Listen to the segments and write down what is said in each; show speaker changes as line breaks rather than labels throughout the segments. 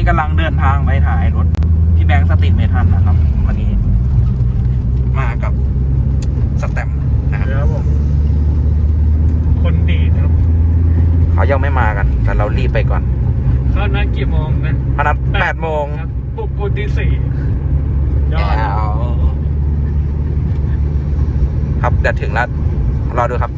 นี้กำลังเดินทางไปถ่ายรถ พี่แบงค์สติดเมทันนะครับ วันนี้ มากับสแตมป์นะครับ
ครับผมคนดีดครับ
เขายังไม่มากัน แต่เรารีบไปก่อน
เข้านัดกี่โมงนะ
พนัดแปดโมง
ครับปลุกกูตีสี่ยอด
แล้วครับเดี๋ยวถึงแล้วรอดูครับ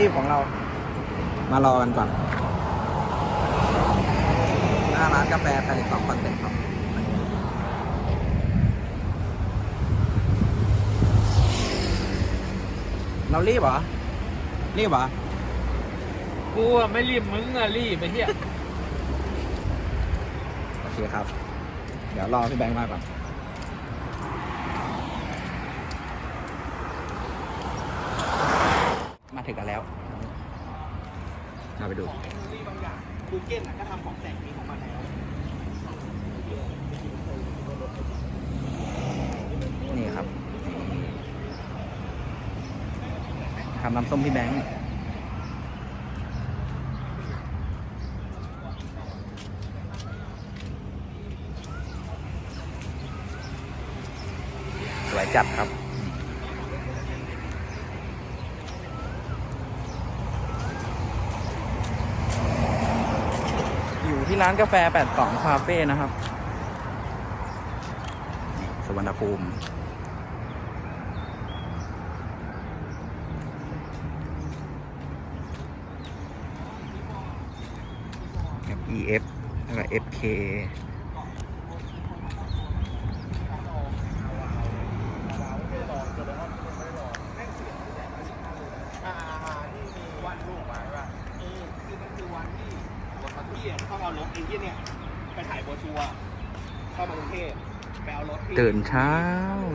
รีบของเรา มารอกันก่อน หน้าร้านกาแฟผลิตของคอนเซ็ปต์ครับเรารีบเหรอ รีบเหรอ
กูอะไม่รีบมึงอะรีบไปเฮีย
โอเคครับ เดี๋ยวรอพี่แบงค์มาก่อน มา ถึงกันแล้วมาไปดูบางอย่างกูเก้นก็ทำของแต่งมีของมันแล้วนี่ครับทำน้ำส้มพี่แบงค์สวยจัดครับ ที่ร้านกาแฟ82คาเฟ่นะครับ สวรรณภูมิกับ EF แล้วก็ FK
อ่าที่มีวันลูกมาว่าเออคือมันคือวันที่ พี่อะต้องเอารถไอ้ที่เนี่ยไปถ่ายโบรชัวร์เข้ามากรุงเทพไปเอารถพี่
ตื่นเช้า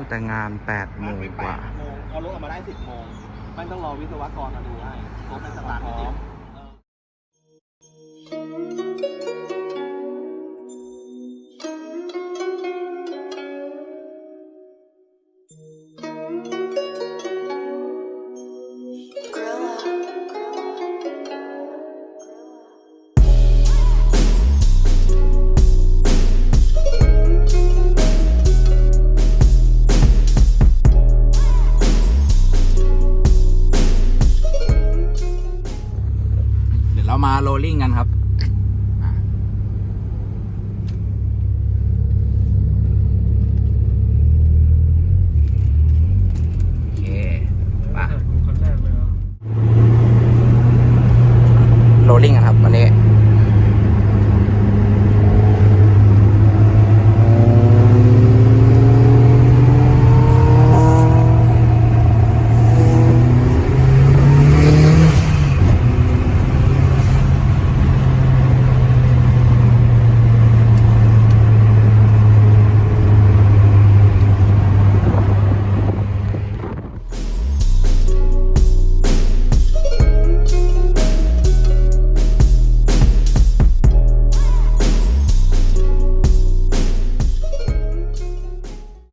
แต่งาน8โมง
ไป
ก
แป
ว่า
ดโมงเอารถออกมาได้สิบโมงมันต้องรอวิศวกรมาดูให้รถมันสตาร์ทไม่ติด
โรลลิ่งกันครับ